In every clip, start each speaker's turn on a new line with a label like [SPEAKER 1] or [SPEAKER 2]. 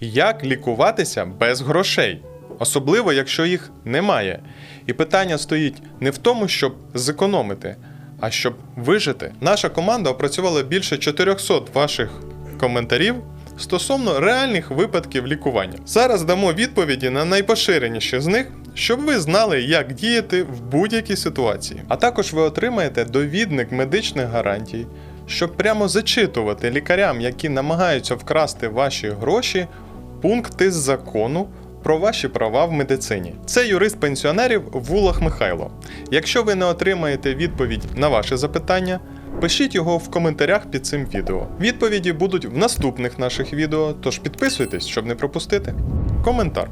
[SPEAKER 1] Як лікуватися без грошей, особливо якщо їх немає. І питання стоїть не в тому, щоб зекономити, а щоб вижити. Наша команда опрацювала більше 400 ваших коментарів стосовно реальних випадків лікування. Зараз дамо відповіді на найпоширеніші з них, щоб ви знали, як діяти в будь-якій ситуації. А також ви отримаєте довідник медичних гарантій, щоб прямо зачитувати лікарям, які намагаються вкрасти ваші гроші, пункти з закону. Про ваші права в медицині. Це юрист пенсіонерів Вулах Михайло. Якщо ви не отримаєте відповідь на ваше запитання, пишіть його в коментарях під цим відео. Відповіді будуть в наступних наших відео, тож підписуйтесь, щоб не пропустити. Коментар.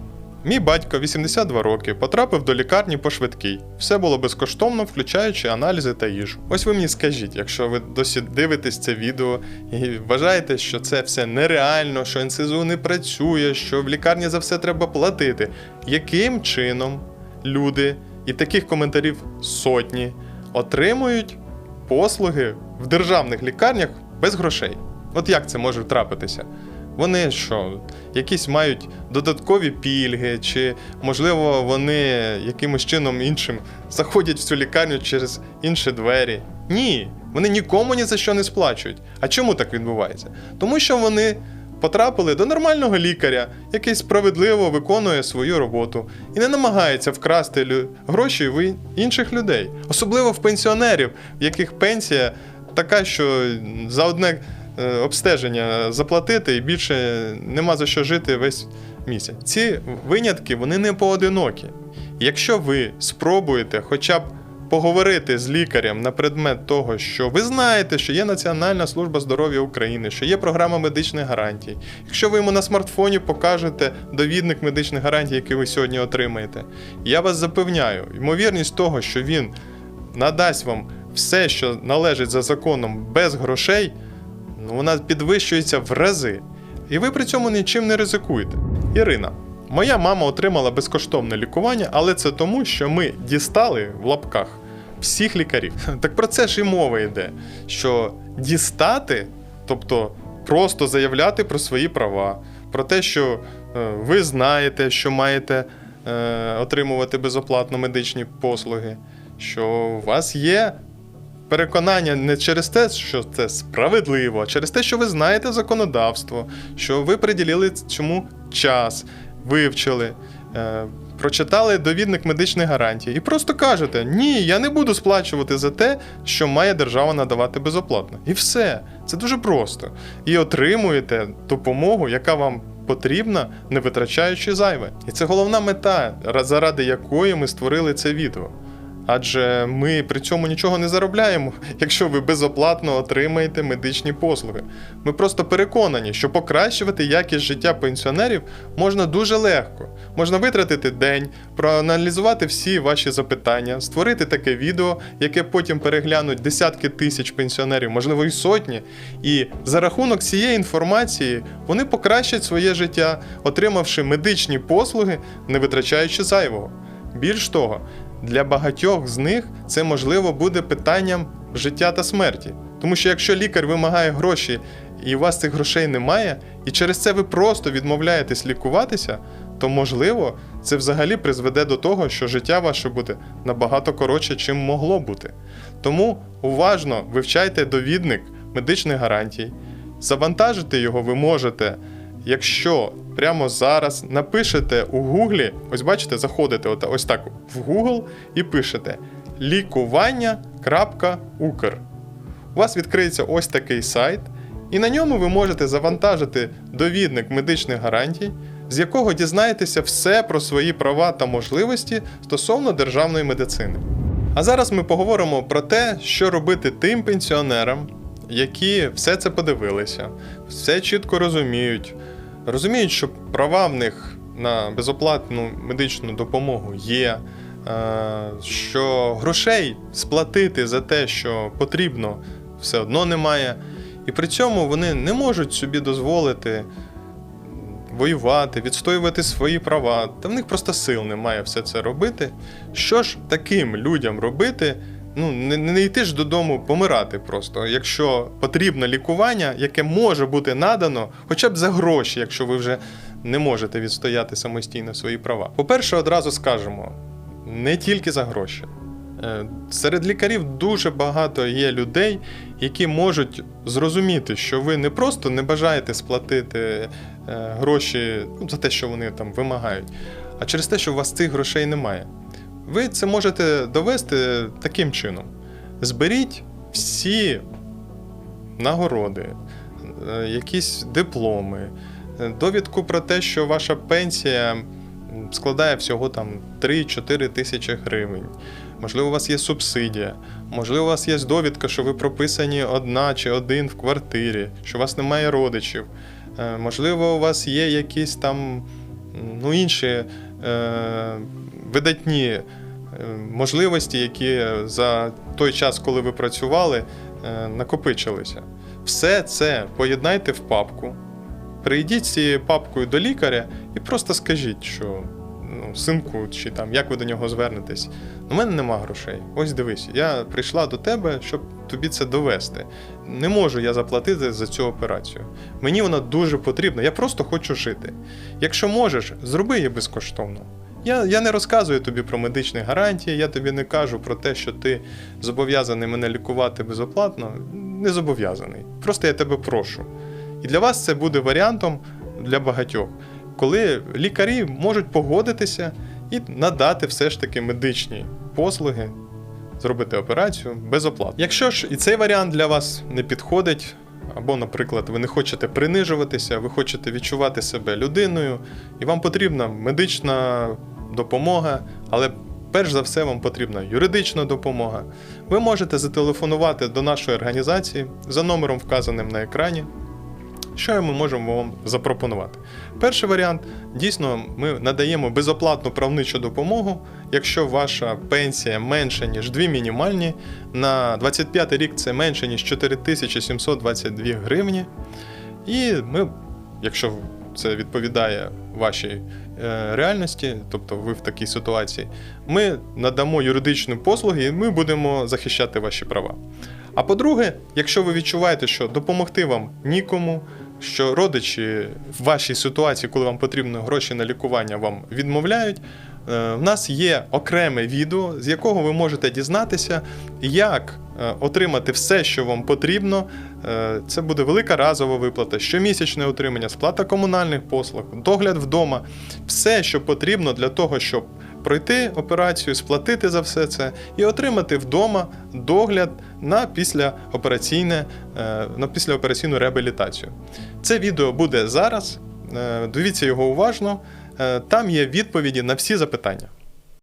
[SPEAKER 1] Мій батько 82 роки потрапив до лікарні по швидкій. Все було безкоштовно, включаючи аналізи та їжу. Ось ви мені скажіть, якщо ви досі дивитесь це відео і вважаєте, що це все нереально, що НСЗУ не працює, що в лікарні за все треба платити. Яким чином люди, і таких коментарів сотні, отримують послуги в державних лікарнях без грошей? От як це може трапитися? Вони що, якісь мають додаткові пільги, чи можливо вони якимось чином іншим заходять в цю лікарню через інші двері? Ні, вони нікому ні за що не сплачують. А чому так відбувається? Тому що вони потрапили до нормального лікаря, який справедливо виконує свою роботу і не намагається вкрасти гроші в інших людей, особливо в пенсіонерів, в яких пенсія така, що за одне обстеження заплатити і більше нема за що жити весь місяць. Ці винятки вони не поодинокі. Якщо ви спробуєте хоча б поговорити з лікарем на предмет того, що ви знаєте, що є Національна служба здоров'я України, що є програма медичних гарантій. Якщо ви йому на смартфоні покажете довідник медичних гарантій, який ви сьогодні отримаєте, я вас запевняю, ймовірність того, що він надасть вам все, що належить за законом без грошей, вона підвищується в рази. І ви при цьому нічим не ризикуєте. Ірина, моя мама отримала безкоштовне лікування, але це тому, що ми дістали в лапках всіх лікарів. Так про це ж і мова йде. Що дістати, тобто просто заявляти про свої права, про те, що е, ви знаєте, що маєте е, отримувати безоплатно медичні послуги, що у вас є переконання не через те, що це справедливо, а через те, що ви знаєте законодавство, що ви приділили цьому час, вивчили. е, Прочитали довідник медичних гарантій і просто кажете: ні, я не буду сплачувати за те, що має держава надавати безоплатно. І все. Це дуже просто. І отримуєте допомогу, яка вам потрібна, не витрачаючи зайве. І це головна мета, заради якої ми створили це відео. Адже ми при цьому нічого не заробляємо, якщо ви безоплатно отримаєте медичні послуги. Ми просто переконані, що покращувати якість життя пенсіонерів можна дуже легко. Можна витратити день, проаналізувати всі ваші запитання, створити таке відео, яке потім переглянуть десятки тисяч пенсіонерів, можливо, і сотні. І за рахунок цієї інформації вони покращать своє життя, отримавши медичні послуги, не витрачаючи зайвого. Більш того, для багатьох з них це можливо буде питанням життя та смерті. Тому що якщо лікар вимагає гроші і у вас цих грошей немає, і через це ви просто відмовляєтесь лікуватися, то можливо це взагалі призведе до того, що життя ваше буде набагато коротше, чим могло бути. Тому уважно вивчайте довідник медичних гарантій, завантажити його ви можете Якщо прямо зараз напишете у Гуглі, ось бачите, заходите от- ось так в Google і пишете лікування.укр. У вас відкриється ось такий сайт, і на ньому ви можете завантажити довідник медичних гарантій, з якого дізнаєтеся все про свої права та можливості стосовно державної медицини. А зараз ми поговоримо про те, що робити тим пенсіонерам, які все це подивилися, все чітко розуміють, розуміють, що права в них на безоплатну медичну допомогу є, е, що грошей сплатити за те, що потрібно, все одно немає. І при цьому вони не можуть собі дозволити воювати, відстоювати свої права. Та в них просто сил немає все це робити. Що ж таким людям робити? Ну, не, не йти ж додому помирати просто, якщо потрібно лікування, яке може бути надано, хоча б за гроші, якщо ви вже не можете відстояти самостійно свої права. По-перше, одразу скажемо: не тільки за гроші. Е, Серед лікарів дуже багато є людей, які можуть зрозуміти, що ви не просто не бажаєте сплатити е, гроші ну, за те, що вони там вимагають, а через те, що у вас цих грошей немає. Ви це можете довести таким чином: зберіть всі нагороди, е, якісь дипломи, е, довідку про те, що ваша пенсія складає всього там 3-4 тисячі гривень. Можливо, у вас є субсидія, можливо, у вас є довідка, що ви прописані одна чи один в квартирі, що у вас немає родичів. Е, Можливо, у вас є якісь там ну, інші видатні е, можливості, які за той час, коли ви працювали, е, накопичилися. Все це поєднайте в папку. Прийдіть з цією папкою до лікаря і просто скажіть, що ну, синку, чи там як ви до нього звернетесь. У мене нема грошей. Ось дивись, я прийшла до тебе, щоб тобі це довести. Не можу я заплатити за цю операцію. Мені вона дуже потрібна, я просто хочу жити. Якщо можеш, зроби її безкоштовно. Я, я не розказую тобі про медичні гарантії, я тобі не кажу про те, що ти зобов'язаний мене лікувати безоплатно. Не зобов'язаний. Просто я тебе прошу. І для вас це буде варіантом для багатьох, коли лікарі можуть погодитися і надати все ж таки медичні послуги, зробити операцію безоплатно. Якщо ж і цей варіант для вас не підходить, або, наприклад, ви не хочете принижуватися, ви хочете відчувати себе людиною, і вам потрібна медична допомога, але перш за все вам потрібна юридична допомога. Ви можете зателефонувати до нашої організації за номером, вказаним на екрані. Що ми можемо вам запропонувати? Перший варіант дійсно ми надаємо безоплатну правничу допомогу, якщо ваша пенсія менша, ніж дві мінімальні. На 25 рік це менше, ніж 4722 гривні. І ми, якщо це відповідає вашій реальності, тобто ви в такій ситуації, ми надамо юридичні послуги і ми будемо захищати ваші права. А по-друге, якщо ви відчуваєте, що допомогти вам нікому, що родичі в вашій ситуації, коли вам потрібно гроші на лікування, вам відмовляють. е, В нас є окреме відео, з якого ви можете дізнатися, як е, отримати все, що вам потрібно. Е, Це буде велика разова виплата, щомісячне утримання, сплата комунальних послуг, догляд вдома, все, що потрібно для того, щоб пройти операцію, сплатити за все це і отримати вдома догляд на післяопераційне, е, на післяопераційну реабілітацію. Це відео буде зараз. Е, Дивіться його уважно. Там є відповіді на всі запитання.